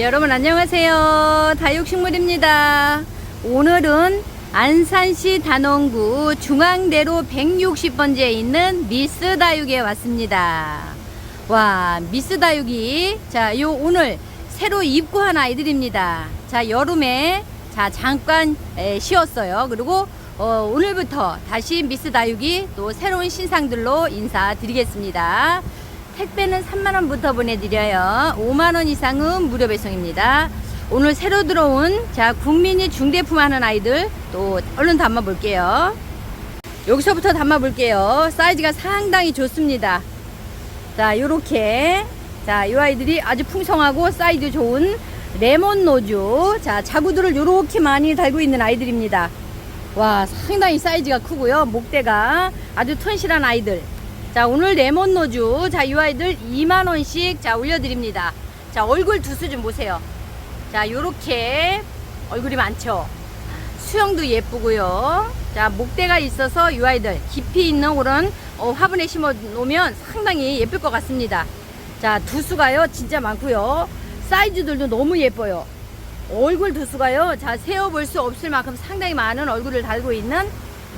예, 여러분 안녕하세요. 다육식물입니다. 오늘은 안산시 단원구 중앙대로 160번지에 있는 미스 다육에 왔습니다. 와, 미스 다육이 자, 요 오늘 새로 입고한 아이들입니다. 자, 여름에 자, 잠깐 에, 쉬었어요. 그리고 어, 오늘부터 다시 미스 다육이 또 새로운 신상들로 인사드리겠습니다. 택배는 3만원부터 보내드려요. 5만원 이상은 무료 배송입니다. 오늘 새로 들어온 자 국민이 중대품 하는 아이들 또 얼른 담아 볼게요. 여기서부터 담아 볼게요. 사이즈가 상당히 좋습니다. 자, 요렇게. 자, 이 아이들이 아주 풍성하고 사이즈 좋은 레몬 노주. 자, 자구들을 요렇게 많이 달고 있는 아이들입니다. 와, 상당히 사이즈가 크고요. 목대가 아주 튼실한 아이들. 자, 오늘 레몬 노주. 자, 이 아이들 2만원씩 자, 올려드립니다. 자, 얼굴 두수 좀 보세요. 자, 요렇게 얼굴이 많죠. 수영도 예쁘고요. 자, 목대가 있어서 이 아이들 깊이 있는 그런 어, 화분에 심어 놓으면 상당히 예쁠 것 같습니다. 자, 두수가요, 진짜 많고요. 사이즈들도 너무 예뻐요. 얼굴 두수가요, 자, 세어볼 수 없을 만큼 상당히 많은 얼굴을 달고 있는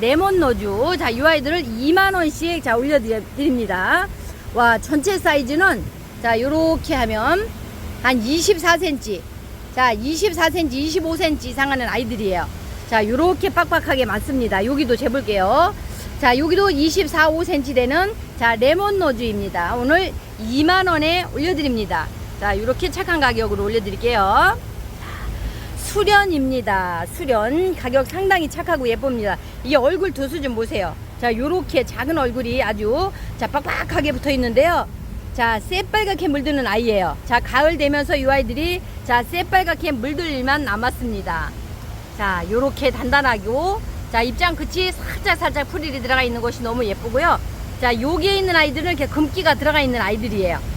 레몬 노주. 자, 이 아이들을 2만원씩 자, 올려드립니다. 와, 전체 사이즈는 자, 요렇게 하면 한 24cm. 자, 24cm, 25cm 이상 하는 아이들이에요. 자, 요렇게 빡빡하게 많습니다. 여기도 재볼게요. 자, 여기도 24, 5cm 되는 자, 레몬 노즈입니다. 오늘 2만원에 올려드립니다. 자, 요렇게 착한 가격으로 올려드릴게요. 수련입니다. 수련. 가격 상당히 착하고 예쁩니다. 이 얼굴 두수 좀 보세요. 자, 요렇게 작은 얼굴이 아주 자, 빡빡하게 붙어 있는데요. 자, 새빨갛게 물드는 아이예요. 자, 가을 되면서 이 아이들이 자, 새빨갛게 물들 일만 남았습니다. 자, 요렇게 단단하고 자, 입장 끝이 살짝 살짝 풀이 들어가 있는 것이 너무 예쁘고요. 자, 여기에 있는 아이들은 이렇게 금기가 들어가 있는 아이들이에요.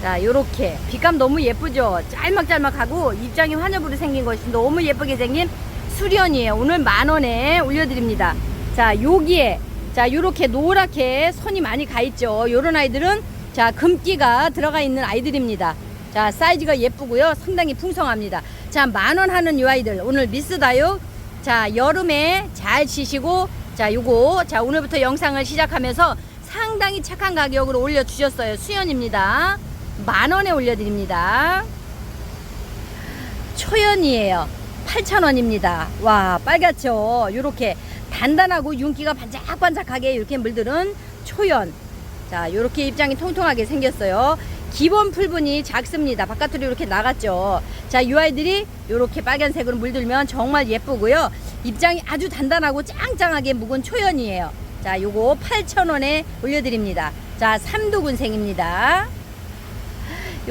자, 요렇게 빛감 너무 예쁘죠. 짤막짤막하고 입장이 환엽으로 생긴 것이 너무 예쁘게 생긴 수련이에요. 오늘 만 원에 올려드립니다. 자, 여기에 자, 요렇게 노랗게 선이 많이 가 있죠. 요런 아이들은 자, 금기가 들어가 있는 아이들입니다. 자, 사이즈가 예쁘고요. 상당히 풍성합니다. 자, 만원 하는 요 아이들 오늘 미스다요. 자, 여름에 잘 치시고 자, 요거 자, 오늘부터 영상을 시작하면서 상당히 착한 가격으로 올려 주셨어요. 수연입니다. 만 원에 올려 드립니다. 초연이에요. 8,000원입니다. 와, 빨갛죠? 요렇게 단단하고 윤기가 반짝반짝하게 이렇게 물들은 초연. 자, 요렇게 입장이 통통하게 생겼어요. 기본 풀분이 작습니다. 바깥으로 이렇게 나갔죠. 자, 이 아이들이 이렇게 빨간색으로 물들면 정말 예쁘고요. 입장이 아주 단단하고 짱짱하게 묵은 초연이에요. 자, 요거 8,000원에 올려드립니다. 자, 삼두군생입니다.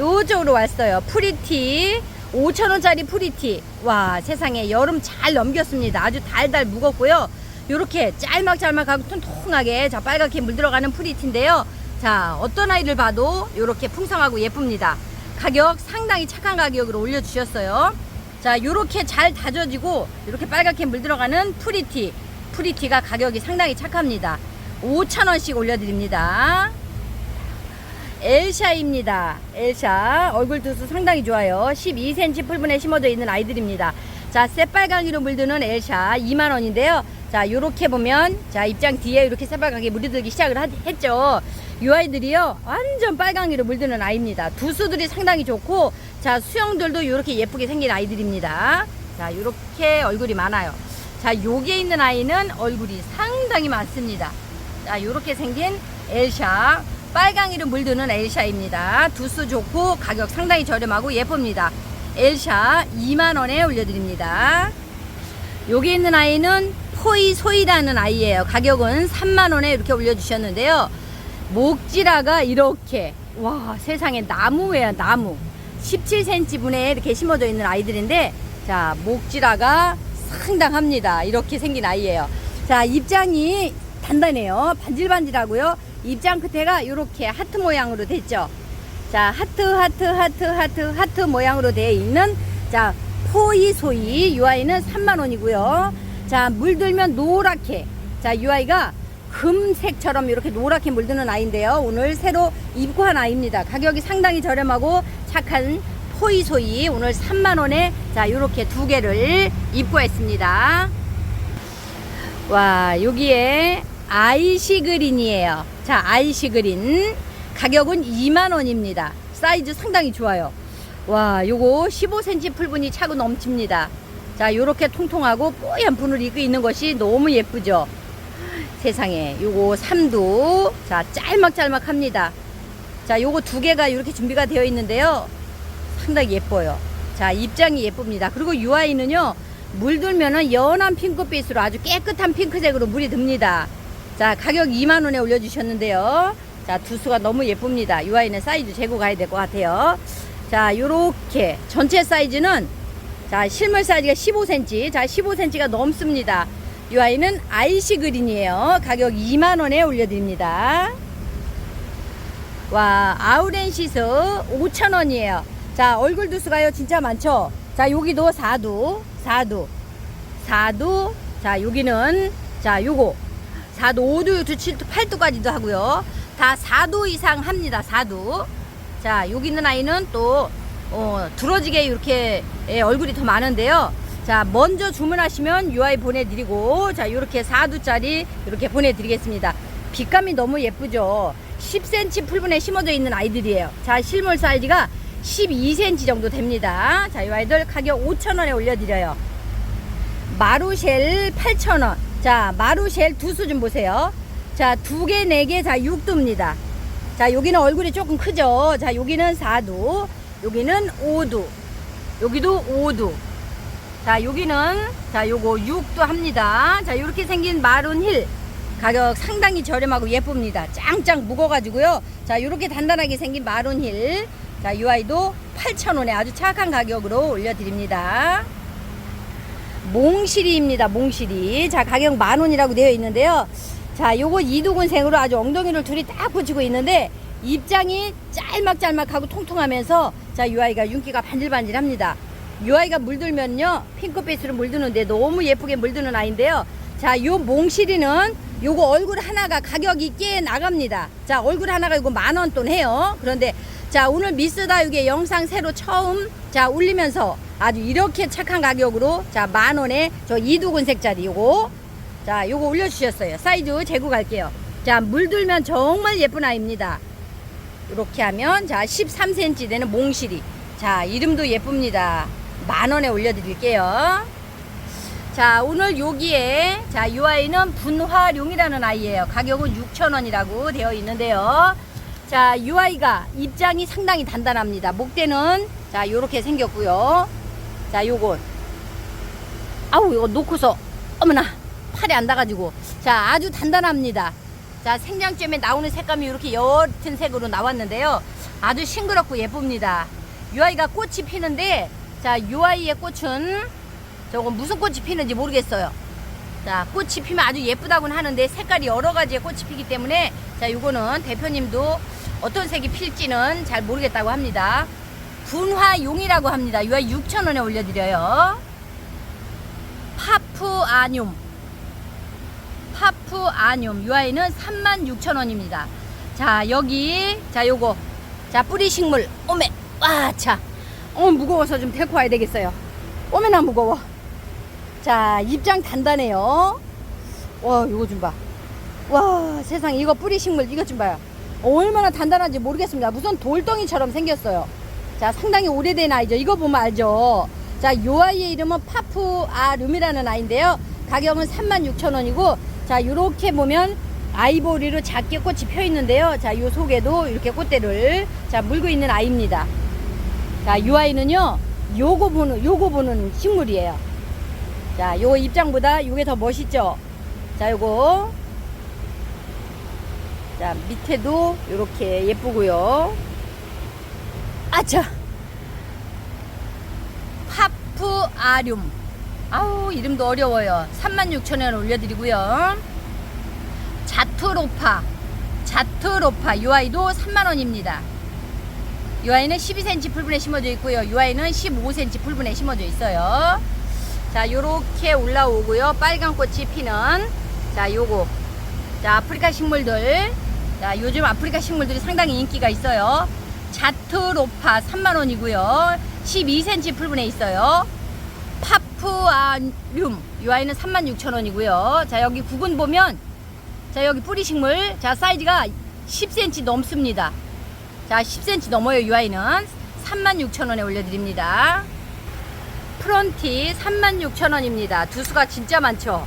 요쪽으로 왔어요. 프리티. 5,000원짜리 프리티. 와, 세상에 여름 잘 넘겼습니다. 아주 달달 무겁고요. 요렇게 짤막짤막하고 통통하게 자, 빨갛게 물들어가는 프리티인데요. 자, 어떤 아이를 봐도 요렇게 풍성하고 예쁩니다. 가격 상당히 착한 가격으로 올려주셨어요. 자, 요렇게 잘 다져지고 요렇게 빨갛게 물들어가는 프리티. 프리티가 가격이 상당히 착합니다. 5,000원씩 올려드립니다. 엘샤입니다. 엘샤 얼굴 두수 상당히 좋아요. 12cm 풀분에 심어져 있는 아이들입니다. 자, 새빨강이로 물드는 엘샤 2만 원인데요. 자, 요렇게 보면 자, 입장 뒤에 이렇게 새빨갛게 물이 들기 시작을 하- 했죠. 이 아이들이요. 완전 빨강이로 물드는 아이입니다. 두수들이 상당히 좋고 자, 수영들도 이렇게 예쁘게 생긴 아이들입니다. 자, 요렇게 얼굴이 많아요. 자, 여기에 있는 아이는 얼굴이 상당히 많습니다. 자, 요렇게 생긴 엘샤. 빨강이로 물드는 엘샤입니다. 두수 좋고 가격 상당히 저렴하고 예쁩니다. 엘샤 2만원에 올려드립니다. 여기 있는 아이는 포이 소이라는 아이예요. 가격은 3만원에 이렇게 올려주셨는데요. 목지라가 이렇게, 와, 세상에 나무예요, 나무. 17cm 분에 이렇게 심어져 있는 아이들인데, 자, 목지라가 상당합니다. 이렇게 생긴 아이예요. 자, 입장이 단단해요. 반질반질하고요. 입장 끝에가 이렇게 하트 모양으로 됐죠. 자, 하트, 하트, 하트, 하트, 하트 모양으로 되어 있는, 자, 포이 소이. 이 아이는 3만원이고요. 자, 물들면 노랗게. 자, 이 아이가 금색처럼 이렇게 노랗게 물드는 아이인데요. 오늘 새로 입고한 아이입니다. 가격이 상당히 저렴하고 착한 소이소이 오늘 3만원에 자, 요렇게 두 개를 입고했습니다. 와, 여기에 아이시 그린이에요. 자, 아이시 그린. 가격은 2만원입니다. 사이즈 상당히 좋아요. 와, 요거 15cm 풀분이 차고 넘칩니다. 자, 요렇게 통통하고 뽀얀 분을 입고 있는 것이 너무 예쁘죠? 세상에. 요거 3두. 자, 짤막짤막 합니다. 자, 요거 두 개가 이렇게 준비가 되어 있는데요. 상당히 예뻐요. 자, 입장이 예쁩니다. 그리고 UI는요, 물들면은 연한 핑크빛으로 아주 깨끗한 핑크색으로 물이 듭니다. 자, 가격 2만원에 올려주셨는데요. 자, 두수가 너무 예쁩니다. UI는 사이즈 재고 가야 될 것 같아요. 자, 요렇게. 전체 사이즈는, 자, 실물 사이즈가 15cm. 자, 15cm가 넘습니다. UI는 아이시 그린이에요. 가격 2만원에 올려드립니다. 와, 아우렌시스 5,000원이에요. 자, 얼굴 두수가요, 진짜 많죠? 자, 여기도 4두, 4두, 4두, 자, 여기는, 자, 요거, 4두, 5두, 6두, 7두, 8두까지도 하고요. 다 4두 이상 합니다, 4두. 자, 여기 있는 아이는 또, 어, 두러지게 이렇게 예, 얼굴이 더 많은데요. 자, 먼저 주문하시면 UI 보내드리고, 자, 요렇게 4두짜리 이렇게 보내드리겠습니다. 빛감이 너무 예쁘죠? 10cm 풀분에 심어져 있는 아이들이에요. 자, 실물 사이즈가 12cm 정도 됩니다. 자, 이 아이들 가격 5,000원에 올려드려요. 마루쉘 8,000원. 자, 마루쉘 두수 좀 보세요. 자, 두 개, 네 개, 자, 6두입니다. 자, 여기는 얼굴이 조금 크죠? 자, 여기는 4두. 여기는 5두. 여기도 5두. 자, 여기는, 자, 요거 6두 합니다. 자, 요렇게 생긴 마룬 힐. 가격 상당히 저렴하고 예쁩니다. 짱짱 무거가지고요. 자, 요렇게 단단하게 생긴 마룬 힐. 자, 이 아이도 8,000원에 아주 착한 가격으로 올려드립니다. 몽실이입니다. 몽실이. 자, 가격 만 원이라고 되어 있는데요. 자, 요거 이두근생으로 아주 엉덩이를 둘이 딱 붙이고 있는데 입장이 짤막짤막하고 통통하면서 자, 이 아이가 윤기가 반질반질합니다. 이 아이가 물들면요 핑크빛으로 물드는데 너무 예쁘게 물드는 아이인데요. 자, 요 몽실이는 요거 얼굴 하나가 가격이 꽤 나갑니다. 자, 얼굴 하나가 이거 만 원 돈 해요. 그런데 자, 오늘 미스다육의 영상 새로 처음 자, 올리면서 아주 이렇게 착한 가격으로 자, 만 원에 저 이두근색짜리 요거. 자, 요거 올려주셨어요. 사이즈 재고 갈게요. 자, 물들면 정말 예쁜 아이입니다. 이렇게 하면 자 13cm 되는 몽실이. 자 이름도 예쁩니다. 만 원에 올려드릴게요. 자 오늘 여기에 자이 아이는 분화룡이라는 아이예요. 가격은 6천원이라고 되어 있는데요. 자 이 아이가 입장이 상당히 단단합니다. 목대는 자 요렇게 생겼고요 자 요건 아우 이거 놓고서 어머나 팔이 안 닿아가지고. 자 아주 단단합니다. 자 생장점에 나오는 색감이 이렇게 옅은 색으로 나왔는데요. 아주 싱그럽고 예쁩니다. 이 아이가 꽃이 피는데 자 이 아이의 꽃은 저건 무슨 꽃이 피는지 모르겠어요. 자 꽃이 피면 아주 예쁘다고는 하는데 색깔이 여러 가지의 꽃이 피기 때문에 자 이거는 대표님도 어떤 색이 필지는 잘 모르겠다고 합니다 분화용이라고 합니다 이 아이 6천원에 올려드려요 파푸아늄 파푸 아늄 이 아이는 36,000원입니다. 자, 여기 자, 요거. 자, 뿌리 식물. 오메. 와, 차. 어, 무거워서 좀 데리고 와야 되겠어요. 오메나 무거워. 자, 입장 단단해요. 와, 이거 좀 봐. 와, 세상 이거 뿌리 식물 이것 좀 봐요. 얼마나 단단한지 모르겠습니다. 무슨 돌덩이처럼 생겼어요. 자, 상당히 오래된 아이죠. 이거 보면 알죠. 자, 요 아이의 이름은 파푸 아룸이라는 아이인데요. 가격은 36,000원이고 자, 요렇게 보면 아이보리로 작게 꽃이 펴 있는데요. 자, 요 속에도 이렇게 꽃대를 자, 물고 있는 아이입니다. 자, 요 아이는요. 요거 보는 요거 보는 식물이에요. 자, 요 입장보다 요게 더 멋있죠. 자, 요거 자, 밑에도 이렇게 예쁘고요. 아차. 파푸아륨. 아우 이름도 어려워요. 36,000원 올려드리고요. 자트로파. 자트로파. 이 아이도 3만원입니다. 이 아이는 12cm 풀분에 심어져 있고요. 이 아이는 15cm 풀분에 심어져 있어요. 자 요렇게 올라오고요. 빨간 꽃이 피는 자 요거. 자 아프리카 식물들. 자 요즘 아프리카 식물들이 상당히 인기가 있어요 자트로파 3만원이고요 12cm 풀분에 있어요. 파푸아륨 이 아이는 36,000원이고요. 자 여기 구근 보면 자 여기 뿌리 식물 자 사이즈가 10cm 넘습니다. 자 10cm 넘어요 이 아이는 36,000원에 올려드립니다. 프런티 36,000원입니다. 두수가 진짜 많죠.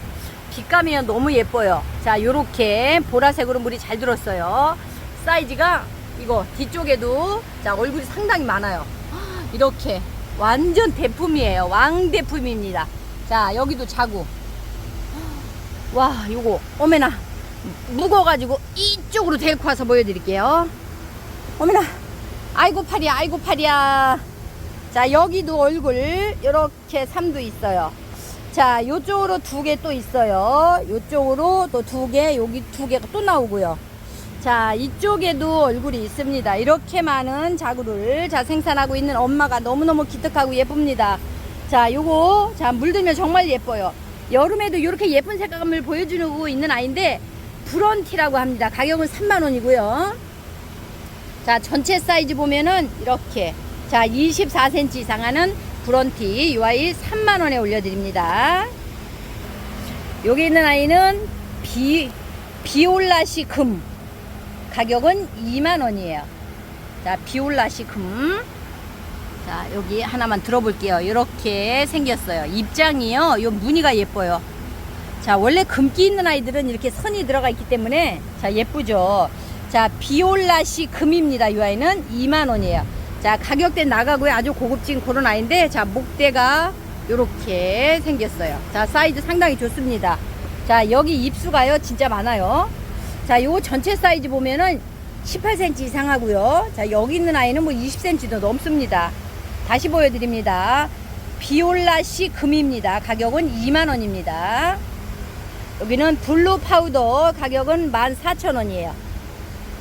빛감이 너무 예뻐요. 자 요렇게 보라색으로 물이 잘 들었어요. 사이즈가 이거 뒤쪽에도 자 얼굴이 상당히 많아요. 이렇게 완전 대품이에요. 왕대품입니다. 자, 여기도 자구. 와, 요거 어메나 무거워가지고 이쪽으로 데리고 와서 보여드릴게요. 어메나, 아이고 팔이야, 아이고 팔이야. 자, 여기도 얼굴 이렇게 삼도 있어요. 자, 요쪽으로 두 개 또 있어요. 요쪽으로 또 두 개, 여기 두 개가 또 나오고요. 자 이쪽에도 얼굴이 있습니다. 이렇게 많은 자구를 자 생산하고 있는 엄마가 너무너무 기특하고 예쁩니다. 자 요거 자 물들면 정말 예뻐요. 여름에도 이렇게 예쁜 색감을 보여주고 있는 아이인데 브런티라고 합니다. 가격은 3만원이고요. 자 전체 사이즈 보면은 이렇게. 자 24cm 이상 하는 브런티 이 아이 3만원에 올려드립니다. 여기 있는 아이는 비 비올라시 금 가격은 2만원이에요. 자, 비올라시 금. 자, 여기 하나만 들어볼게요. 이렇게 생겼어요. 입장이요. 요 무늬가 예뻐요. 자, 원래 금기 있는 아이들은 이렇게 선이 들어가 있기 때문에 자, 예쁘죠. 자, 비올라시 금입니다. 이 아이는 2만원이에요. 자, 가격대 나가고요. 아주 고급진 그런 아이인데, 자, 목대가 이렇게 생겼어요. 자, 사이즈 상당히 좋습니다. 자, 여기 입수가요. 진짜 많아요. 자, 요 전체 사이즈 보면은 18cm 이상 하고요. 자, 여기 있는 아이는 뭐 20cm도 넘습니다. 다시 보여드립니다. 비올라시 금입니다. 가격은 2만원입니다. 여기는 블루 파우더 가격은 14,000원이에요.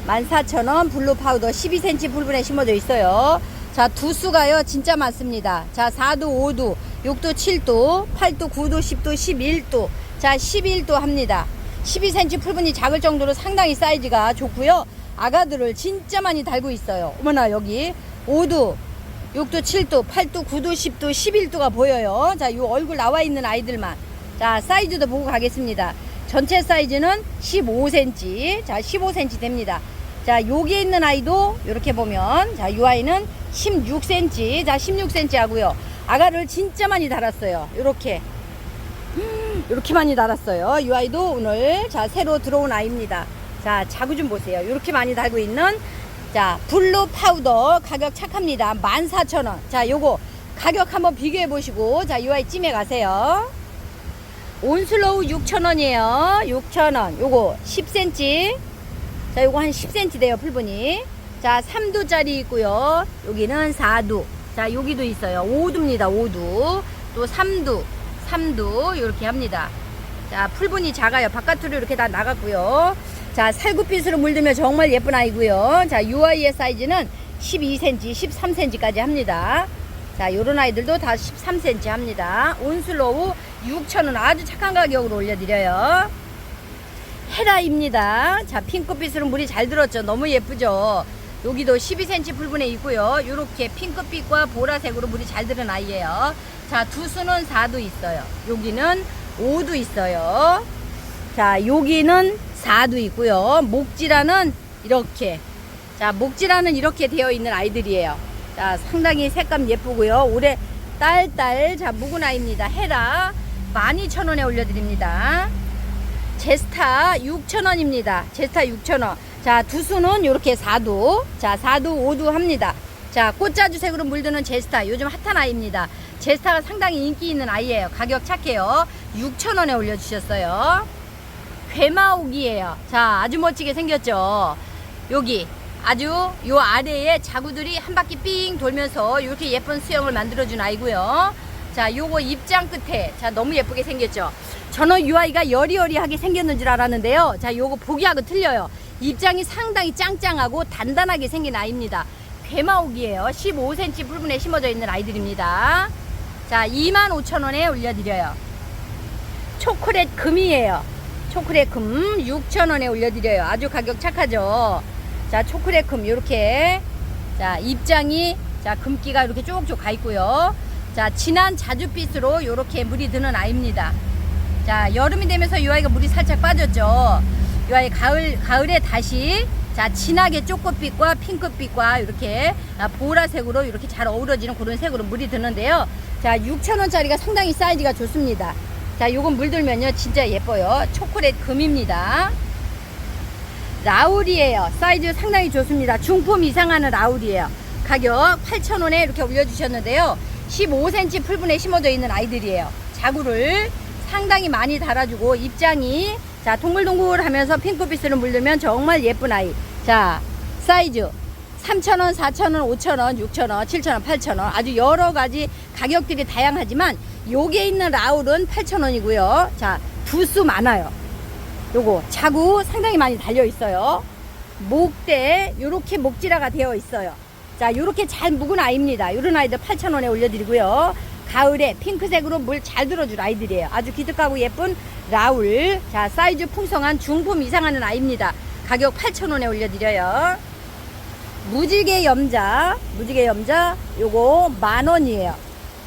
14,000원 블루 파우더 12cm 풀분에 심어져 있어요. 자, 두수가요, 진짜 많습니다. 자, 4도, 5도, 6도, 7도, 8도, 9도, 10도, 11도. 자, 11도 합니다. 12cm 풀분이 작을 정도로 상당히 사이즈가 좋고요. 아가들을 진짜 많이 달고 있어요. 어머나 여기 5도, 6도, 7도, 8도, 9도, 10도, 11도가 보여요. 자, 요 얼굴 나와 있는 아이들만. 자, 사이즈도 보고 가겠습니다. 전체 사이즈는 15cm. 자, 15cm 됩니다. 자, 여기 있는 아이도 이렇게 보면 자, 요 아이는 16cm. 자, 16cm 하고요. 아가를 진짜 많이 달았어요. 이렇게. 이렇게 많이 달았어요. 이 아이도 오늘 자 새로 들어온 아이입니다. 자 자구 좀 보세요. 이렇게 많이 달고 있는 자 블루 파우더 가격 착합니다. 14,000원. 자 요거 가격 한번 비교해 보시고 자 이 아이 찜해 가세요. 온슬로우 6,000원이에요. 6,000원. 요거 10cm. 자 요거 한 10cm 돼요. 풀분이. 자 3두짜리 있고요. 여기는 4두. 자 여기도 있어요. 5두입니다. 5두. 또 3두. 3두 이렇게 합니다. 자, 풀분이 작아요. 바깥으로 이렇게 다 나갔고요. 자, 살구빛으로 물들면 정말 예쁜 아이고요. 자, UI의 사이즈는 12cm, 13cm까지 합니다. 자, 요런 아이들도 다 13cm 합니다. 온슬로우 6,000원 아주 착한 가격으로 올려드려요. 헤라입니다. 자, 핑크빛으로 물이 잘 들었죠. 너무 예쁘죠. 여기도 12cm 풀분에 있고요. 이렇게 핑크빛과 보라색으로 물이 잘 들은 아이예요. 자, 두 수는 4도 있어요. 여기는 5도 있어요. 자, 여기는 4도 있고요. 목지라는 이렇게. 자, 목지라는 이렇게 되어 있는 아이들이에요. 자, 상당히 색감 예쁘고요. 올해 딸딸, 자, 묵은 아이입니다. 헤라 12,000원에 올려드립니다. 제스타 6,000원입니다. 제스타 6,000원. 자, 두수는 이렇게 4도. 자, 4도, 5도 합니다. 자, 꽃자주색으로 물드는 제스타. 요즘 핫한 아이입니다. 제스타가 상당히 인기 있는 아이예요. 가격 착해요. 6,000원에 올려주셨어요. 괴마옥이에요. 자, 아주 멋지게 생겼죠. 여기 아주 요 아래에 자구들이 한 바퀴 삥 돌면서 이렇게 예쁜 수영을 만들어준 아이고요. 자, 요거 입장 끝에 자 너무 예쁘게 생겼죠. 저는 이 아이가 여리여리하게 생겼는 줄 알았는데요. 자, 요거 보기하고 틀려요. 입장이 상당히 짱짱하고 단단하게 생긴 아이입니다. 괴마옥이에요. 15cm 풀분에 심어져 있는 아이들입니다. 자, 25,000원에 올려드려요. 초콜릿 금이에요. 초콜릿 금 6,000원에 올려드려요. 아주 가격 착하죠. 자, 초콜릿 금 이렇게 자 입장이 자, 금기가 이렇게 쭉쭉 가 있고요. 자, 진한 자줏빛으로 이렇게 물이 드는 아이입니다. 자, 여름이 되면서 이 아이가 물이 살짝 빠졌죠. 이 아이 가을, 가을에 다시 자, 진하게 쪼꼬빛과 핑크빛과 이렇게 아, 보라색으로 이렇게 잘 어우러지는 그런 색으로 물이 드는데요. 자, 6,000원짜리가 상당히 사이즈가 좋습니다. 자, 요건 물들면요. 진짜 예뻐요. 초콜릿 금입니다. 라울이에요. 사이즈 상당히 좋습니다. 중품 이상하는 라울이에요. 가격 8,000원에 이렇게 올려주셨는데요. 15cm 풀분에 심어져 있는 아이들이에요. 자구를 상당히 많이 달아주고 입장이 자 동글동글 하면서 핑크빛으로 물들면 정말 예쁜 아이. 자 사이즈 3,000원, 4,000원, 5,000원, 6,000원, 7,000원, 8,000원 아주 여러 가지 가격들이 다양하지만 요게 있는 라울은 8,000원이고요. 자 두수 많아요. 요거 자구 상당히 많이 달려 있어요. 목대 요렇게 목지라가 되어 있어요. 자 요렇게 잘 묵은 아이입니다. 요런 아이들 8,000원에 올려 드리고요. 가을에 핑크색으로 물 잘 들어줄 아이들이에요. 아주 기특하고 예쁜 라울. 자 사이즈 풍성한 중품 이상하는 아이입니다. 가격 8,000원에 올려드려요. 무지개 염자, 무지개 염자 요거 만 원이에요.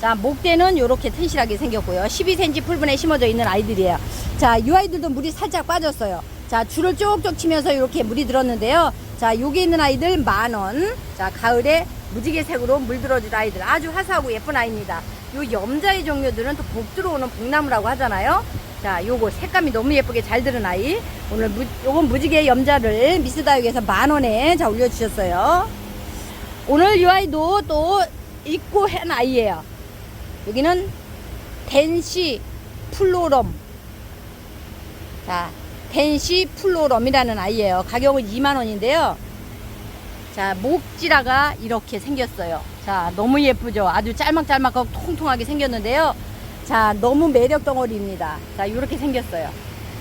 자, 목대는 요렇게 튼실하게 생겼고요. 12cm 풀분에 심어져 있는 아이들이에요. 자, 이 아이들도 물이 살짝 빠졌어요. 자, 줄을 쪽쪽 치면서 이렇게 물이 들었는데요. 자, 여기 있는 아이들 만 원. 자, 가을에 무지개색으로 물 들어줄 아이들 아주 화사하고 예쁜 아이입니다. 요 염자의 종류들은 또 복 들어오는 복나무라고 하잖아요. 자, 요거 색감이 너무 예쁘게 잘 들은 아이. 오늘 무, 요건 무지개 염자를 미스다육에서 만 원에 자 올려주셨어요. 오늘 이 아이도 또 입고 한 아이예요. 여기는 덴시 플로럼. 자, 덴시 플로럼이라는 아이예요. 가격은 2만 원인데요. 자, 목지라가 이렇게 생겼어요. 자, 너무 예쁘죠? 아주 짤막짤막하고 통통하게 생겼는데요. 자, 너무 매력 덩어리입니다. 자, 이렇게 생겼어요.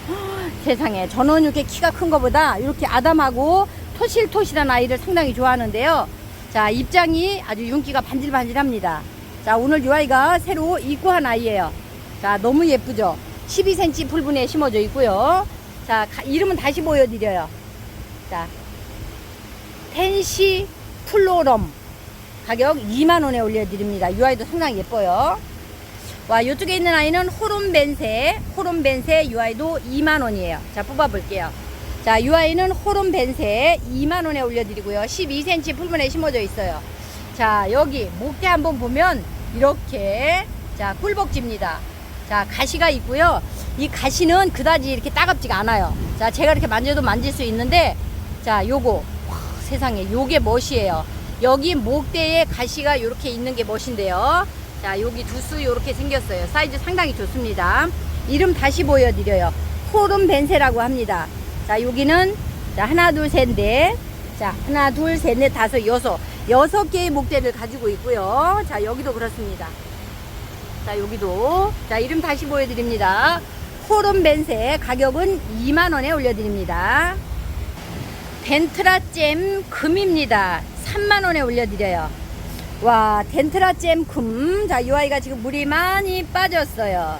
헉, 세상에. 저는 이렇게 키가 큰 것보다 이렇게 아담하고 토실토실한 아이를 상당히 좋아하는데요. 자, 입장이 아주 윤기가 반질반질합니다. 자, 오늘 이 아이가 새로 입고한 아이예요. 자, 너무 예쁘죠? 12cm 풀분에 심어져 있고요. 자, 가- 이름은 다시 보여드려요. 자, 텐시 플로럼. 가격 2만원에 올려드립니다. 이 아이도 상당히 예뻐요. 와, 이쪽에 있는 아이는 호롬벤세, 호롬벤세 이 아이도 2만원이에요. 자, 뽑아볼게요. 자, 이 아이는 호롬벤세 2만원에 올려드리고요. 12cm 풀분에 심어져 있어요. 자, 여기 목대 한번 보면 이렇게, 자, 꿀벅지입니다. 자, 가시가 있고요. 이 가시는 그다지 이렇게 따갑지가 않아요. 자, 제가 이렇게 만져도 만질 수 있는데, 자, 요거, 와, 세상에, 요게 멋이에요. 여기 목대에 가시가 이렇게 있는 게 멋인데요. 자, 여기 두 수 이렇게 생겼어요. 사이즈 상당히 좋습니다. 이름 다시 보여드려요. 호름 벤세라고 합니다. 자, 여기는 자, 하나, 둘, 셋, 넷. 자, 하나, 둘, 셋, 넷, 다섯, 여섯. 여섯 개의 목대를 가지고 있고요. 자, 여기도 그렇습니다. 자, 여기도. 자, 이름 다시 보여드립니다. 호름 벤세 가격은 2만원에 올려드립니다. 덴트라잼 금입니다. 3만원에 올려드려요. 와, 덴트라잼 금. 자, 이 아이가 지금 물이 많이 빠졌어요.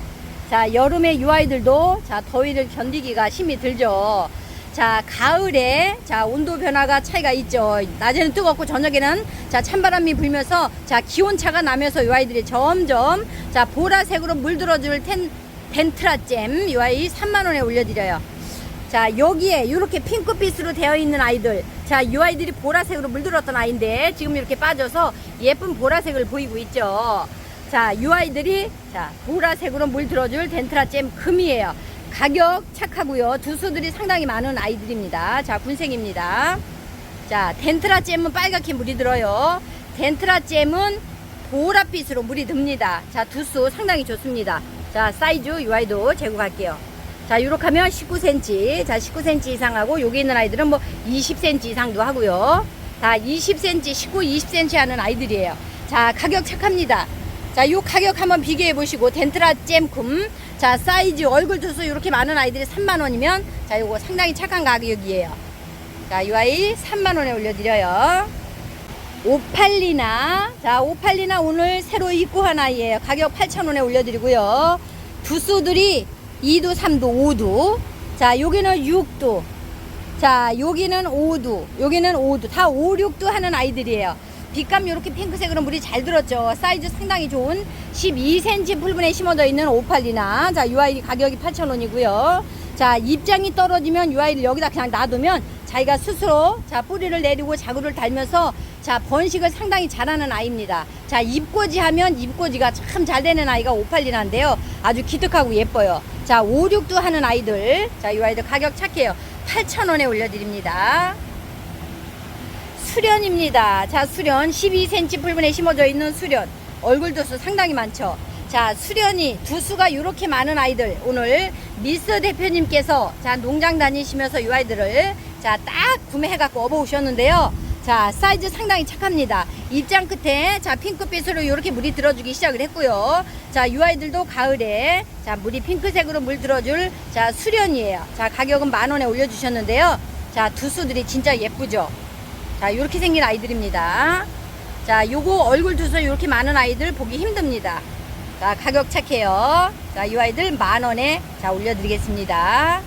자, 여름에 이 아이들도 자, 더위를 견디기가 힘이 들죠. 자, 가을에 자, 온도 변화가 차이가 있죠. 낮에는 뜨겁고 저녁에는 자, 찬바람이 불면서 자, 기온차가 나면서 이 아이들이 점점 자, 보라색으로 물들어줄 텐 덴트라잼 이 아이 3만 원에 올려드려요. 자 여기에 이렇게 핑크빛으로 되어 있는 아이들 자 이 아이들이 보라색으로 물들었던 아이인데 지금 이렇게 빠져서 예쁜 보라색을 보이고 있죠. 자 이 아이들이 자 보라색으로 물들어줄 덴트라잼 금이에요. 가격 착하고요. 두수들이 상당히 많은 아이들입니다. 자 군생입니다. 자 덴트라잼은 빨갛게 물이 들어요. 덴트라잼은 보랏빛으로 물이 듭니다. 자 두수 상당히 좋습니다. 자 사이즈 이 아이도 갈게요 자, 요렇게 하면 19cm. 자, 19cm 이상 하고, 여기 있는 아이들은 뭐 20cm 이상도 하고요. 다 20cm, 19, 20cm 하는 아이들이에요. 자, 가격 착합니다. 자, 요 가격 한번 비교해 보시고, 덴트라 잼쿰. 자, 사이즈, 얼굴 두수 이렇게 많은 아이들이 3만원이면, 자, 요거 상당히 착한 가격이에요. 자, 요 아이 3만원에 올려드려요. 오팔리나. 자, 오팔리나 오늘 새로 입고한 아이예요. 가격 8,000원에 올려드리고요. 두수들이 2도, 3도, 5도. 자, 여기는 6도. 자, 여기는 5도. 여기는 5도. 다 5, 6도 하는 아이들이에요. 빛감 이렇게 핑크색으로 물이 잘 들었죠. 사이즈 상당히 좋은 12cm 풀분에 심어져 있는 오팔리나. 자, UI 가격이 8,000원이고요. 자, 입장이 떨어지면 UI를 여기다 그냥 놔두면 자기가 스스로 자, 뿌리를 내리고 자구를 달면서 자, 번식을 상당히 잘하는 아이입니다. 자, 잎꽂이 하면 잎꽂이가 참 잘 되는 아이가 오팔리나인데요. 아주 기특하고 예뻐요. 자, 5, 6도 하는 아이들. 자, 이 아이들 가격 착해요. 8,000원에 올려드립니다. 수련입니다. 자, 수련 12cm 풀분에 심어져 있는 수련. 얼굴 두수 상당히 많죠. 자, 수련이 두수가 이렇게 많은 아이들 오늘 미스 대표님께서 자 농장 다니시면서 이 아이들을 자 딱 구매해 갖고 업어 오셨는데요. 자 사이즈 상당히 착합니다. 입장 끝에 자 핑크빛으로 이렇게 물이 들어주기 시작을 했고요. 자이 아이들도 가을에 자 물이 핑크색으로 물 들어줄 자 수련이에요. 자 가격은 만 원에 올려주셨는데요. 자 두수들이 진짜 예쁘죠. 자 이렇게 생긴 아이들입니다. 자 요거 얼굴 두수 이렇게 많은 아이들 보기 힘듭니다. 자, 가격 착해요. 자, 이 아이들 만 원에 자, 올려드리겠습니다.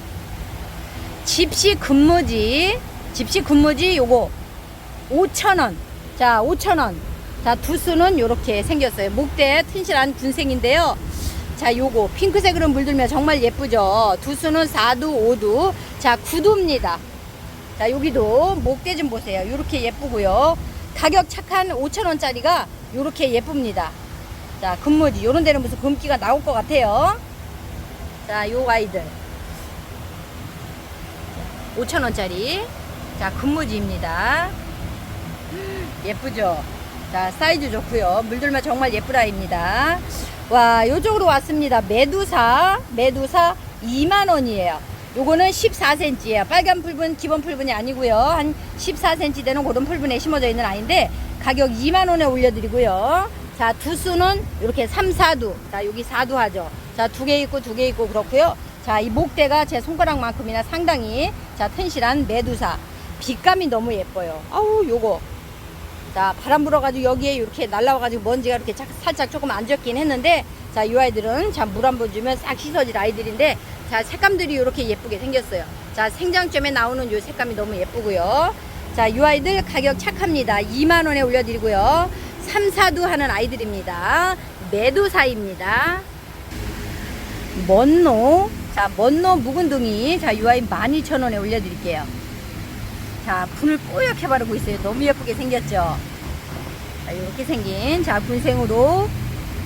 집시 근무지, 집시 근무지 요거 5,000원. 자, 5,000원. 자, 두수는 요렇게 생겼어요. 목대 튼실한 군생인데요. 자, 요거 핑크색으로 물들면 정말 예쁘죠. 두수는 4두, 5두. 자, 9두입니다. 자, 여기도 목대 좀 보세요. 요렇게 예쁘고요. 가격 착한 5,000원짜리가 요렇게 예쁩니다. 자, 금무지. 요런 데는 무슨 금기가 나올 것 같아요. 자, 요 아이들. 5천원짜리. 자, 금무지입니다. 예쁘죠? 자, 사이즈 좋고요 물들면 정말 예쁜 아이입니다. 와, 요쪽으로 왔습니다. 메두사. 메두사 2만원이에요. 요거는 14cm예요. 빨간 풀분, 기본 풀분이 아니고요. 한 14cm 되는 그런 풀분에 심어져 있는 아이인데 가격 2만원에 올려드리고요. 자, 두수는 이렇게 3, 4두. 자, 여기 4두 하죠. 자, 두 개 있고 두 개 있고 그렇고요. 자, 이 목대가 제 손가락만큼이나 상당히 자, 튼실한 메두사. 빛감이 너무 예뻐요. 아우, 요거. 자, 바람 불어가지고 여기에 이렇게 날라와가지고 먼지가 이렇게 짝- 살짝 조금 안 젖긴 했는데 자, 이 아이들은 자, 물 한 번 주면 싹 씻어질 아이들인데 자, 색감들이 이렇게 예쁘게 생겼어요. 자, 생장점에 나오는 요 색감이 너무 예쁘고요. 자, 이 아이들 가격 착합니다. 2만원에 올려드리고요. 3, 4두 하는 아이들입니다. 매도사입니다. 먼노. 자, 먼노 묵은둥이. 자, 이 아이 12,000원에 올려드릴게요. 자, 분을 뽀얗게 바르고 있어요. 너무 예쁘게 생겼죠? 자, 이렇게 생긴, 자, 군생으로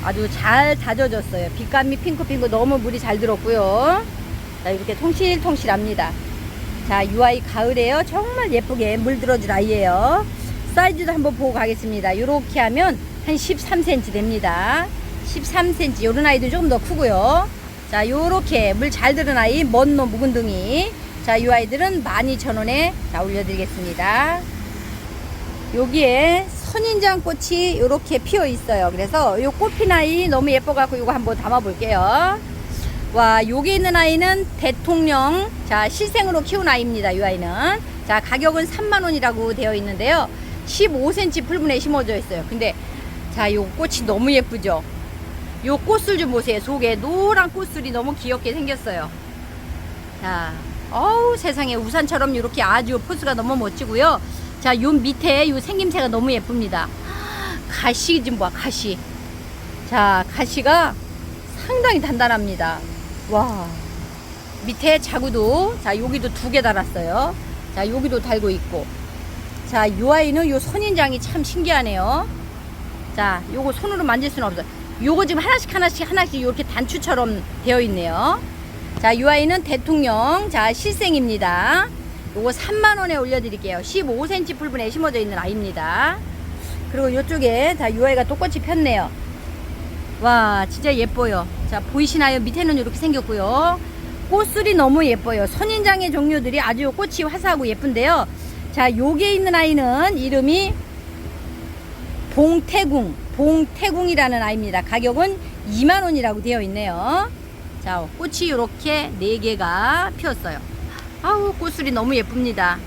아주 잘 다져졌어요. 빛감이 핑크핑크 너무 물이 잘 들었고요. 자, 이렇게 통실통실합니다. 자, 이 아이 가을에요. 정말 예쁘게 물 들어줄 아이예요. 사이즈도 한번 보고 가겠습니다. 이렇게 하면 한 13cm 됩니다. 13cm. 요런 아이도 조금 더 크고요. 자, 요렇게 물 잘 들은 아이, 먼노 묵은둥이. 자, 이 아이들은 12,000원에 자, 올려드리겠습니다. 여기에 선인장 꽃이 이렇게 피어 있어요. 그래서 요 꽃핀 아이 너무 예뻐갖고 이거 한번 담아 볼게요. 와, 여기 있는 아이는 대통령, 자, 실생으로 키운 아이입니다. 이 아이는. 자, 가격은 3만원이라고 되어 있는데요. 15cm 풀분에 심어져 있어요. 근데, 자, 요 꽃이 너무 예쁘죠? 요 꽃술 좀 보세요. 속에 노란 꽃술이 너무 귀엽게 생겼어요. 자, 어우, 세상에 우산처럼 이렇게 아주 포스가 너무 멋지고요. 자, 요 밑에 요 생김새가 너무 예쁩니다. 가시 좀 봐, 가시. 자, 가시가 상당히 단단합니다. 와. 밑에 자구도, 자, 여기도 두 개 달았어요. 자, 여기도 달고 있고. 자, 요 아이는 요 선인장이 참 신기하네요. 자, 요거 손으로 만질 수는 없어요. 요거 지금 하나씩 하나씩 하나씩 이렇게 단추처럼 되어 있네요. 자, 이 아이는 대통령, 자, 실생입니다. 요거 3만원에 올려드릴게요. 15cm 풀분에 심어져 있는 아이입니다. 그리고 이쪽에 다이 아이가 똑같이 폈네요. 와, 진짜 예뻐요. 자, 보이시나요? 밑에는 이렇게 생겼고요. 꽃술이 너무 예뻐요. 선인장의 종류들이 아주 꽃이 화사하고 예쁜데요. 자, 요게 있는 아이는 이름이 봉태궁, 봉태궁이라는 아이입니다. 가격은 2만원이라고 되어 있네요. 자, 꽃이 이렇게 4개가 피었어요. 아우, 꽃술이 너무 예쁩니다.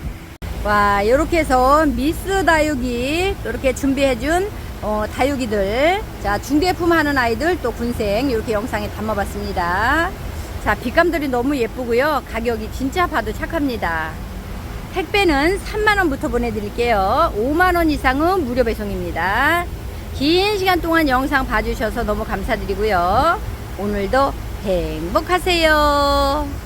와, 이렇게 해서 미스 다육이 이렇게 준비해준 어, 다육이들. 자, 중대품 하는 아이들 또 군생 이렇게 영상에 담아봤습니다. 자, 빛감들이 너무 예쁘고요. 가격이 진짜 봐도 착합니다. 택배는 3만원부터 보내드릴게요. 5만원 이상은 무료 배송입니다. 긴 시간 동안 영상 봐주셔서 너무 감사드리고요. 오늘도 행복하세요.